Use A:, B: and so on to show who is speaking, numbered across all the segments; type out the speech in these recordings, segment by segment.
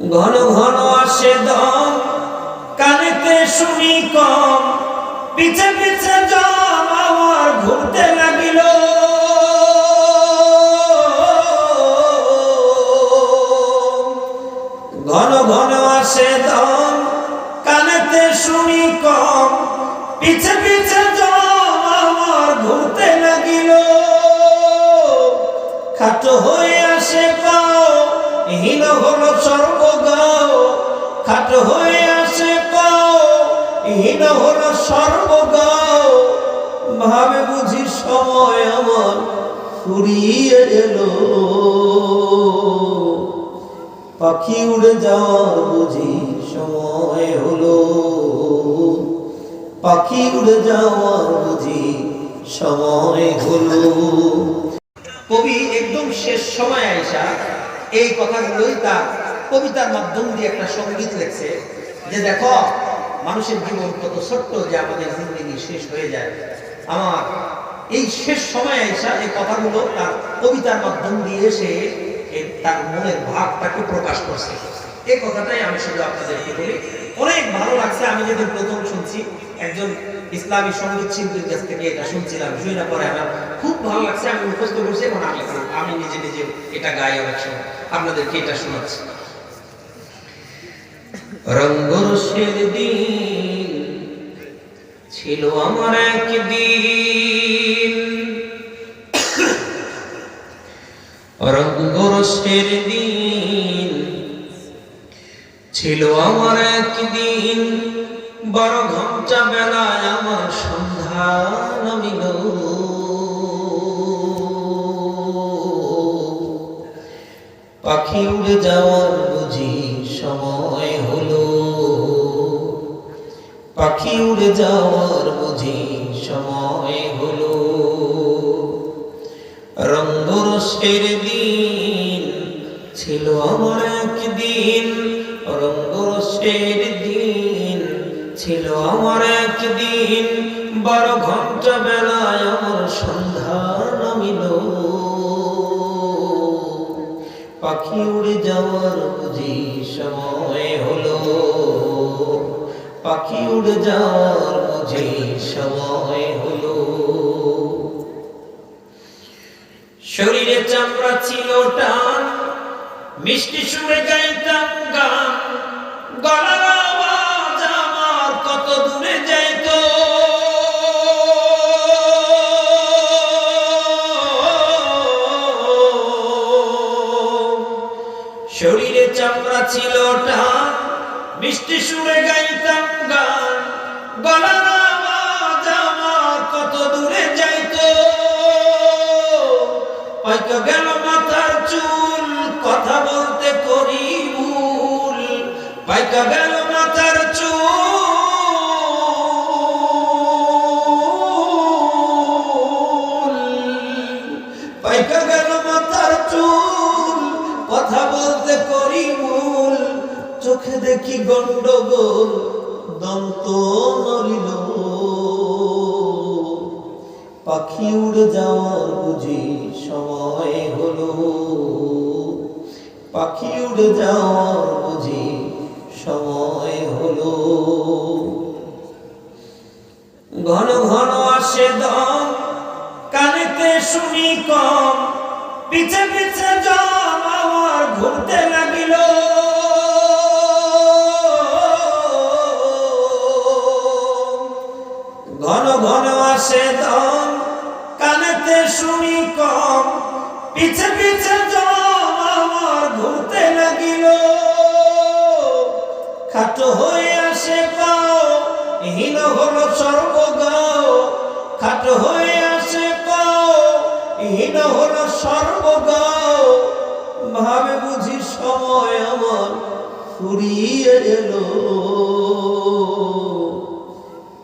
A: ঘন ঘন আসে দম, কানেতে শুনি কম। পিছে পিছে জম আমার ঘুরতে লাগিল। ঘন ঘন আসে দম, কানেতে শুনি কম। পিছে পিছে জম আমার ঘুরতে লাগিল। খাটো হয়ে আসে পাও, হীন হলো সর্বগাও হীন হলো সর্বগাও ভাবে বুঝি সময় আমার ফুরিয়ে এলো। পাখি উড়ে যাওয়ার বুঝি সময় হলো। পাখি উড়ে যাওয়ার বুঝি সময় হলো। কবি একদম শেষ সময় আইসা এই কথাগুলোই তার কবিতার মাধ্যম দিয়ে একটা সংগীত লেখছে যে দেখো মানুষের জীবন কত ছোট্ট যে আমাদের জিন্দগি শেষ হয়ে যায়। আমার এই শেষ সময় আইসা এই কথাগুলো তার কবিতার মাধ্যম দিয়ে সে তার মনের ভাবটাকে প্রকাশ করছে। এই কথাটাই আমি শুধু আপনাদেরকে বলি। অনেক ভালো লাগছে। আমি যেদিন প্রথম শুনছি, একজন ইসলামী সংগীত শিল্পীর কাছ থেকে এটা শুনছিলাম। শুনে না পরে আমার খুব ভালো লাগছে। আমি মুখস্থ করছি এবং আমি আমি নিজে নিজে এটা গাই অনেক সময়। আপনাদেরকে এটা শোনাচ্ছি। রঙ্গরসের দিন ছিল আমার একদিন। রঙ্গরসের দিন ছিল আমার একদিন। বড় ঘণ্টা বেলায় আমার সন্ধ্যা নামিল পাখি উড়ে যাওয়ার পাখি উড়ে যাওয়ার বুঝি সময় হলো। রঙ্গরসের দিন ছিল আমার একদিন, রঙ্গরসের দিন ছিল আমার একদিন। বারো ঘণ্টা বেলায় আমার সন্ধ্যা নামিল। পাখি উড়ে যাওয়ার বুঝি সময় হলো। পাখি উড়ে যাওয়ার বুঝি সময় হলো। শরীরে চামড়া ছিল টান, মিষ্টি সুরে গাইতাম গান। গলার আওয়াজ আমার কত দূরে যাইত। শরীরে চামড়া ছিল টান মিষ্টি সুরে গাইতাম গান। গলার আওয়াজ আমার কত দূরে যাইতো। হয়তো গেল মাথার চুল, কথা বলতে করি ভুল হয়তো গেল চোখে দেখি গন্ডগোল, দন্ত নড়িল পাখি উড়ে যাওয়ার বুঝি সময় হলো। পাখি উড়ে যাওয়ার বুঝি সময় হলো। ঘন ঘন আসে দম কানেতে শুনি কম। পিছে পিছে জম আমার ঘুরতে লাগিল ঘন ঘন আসে দম, কানেতে শুনি কম। পিছে পিছে আমার ঘুরতে লাগিল। খাটো হয়ে আসে পাও, হীন হলো সর্বগাও খাটো হয়ে আসে পাও, হীন হলো সর্বগাও ভাবে বুঝি সময় আমার ফুরিয়ে এলো।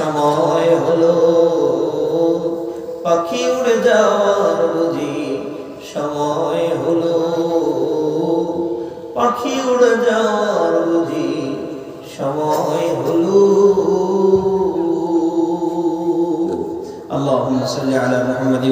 A: সময় হলো। পাখি উড়ে যাওয়ার বুঝি সময় হলো। পাখি উড়ে যাওয়ার বুঝি সময় হলো। আল্লাহুম্মা সাল্লি আলা মুহাম্মাদি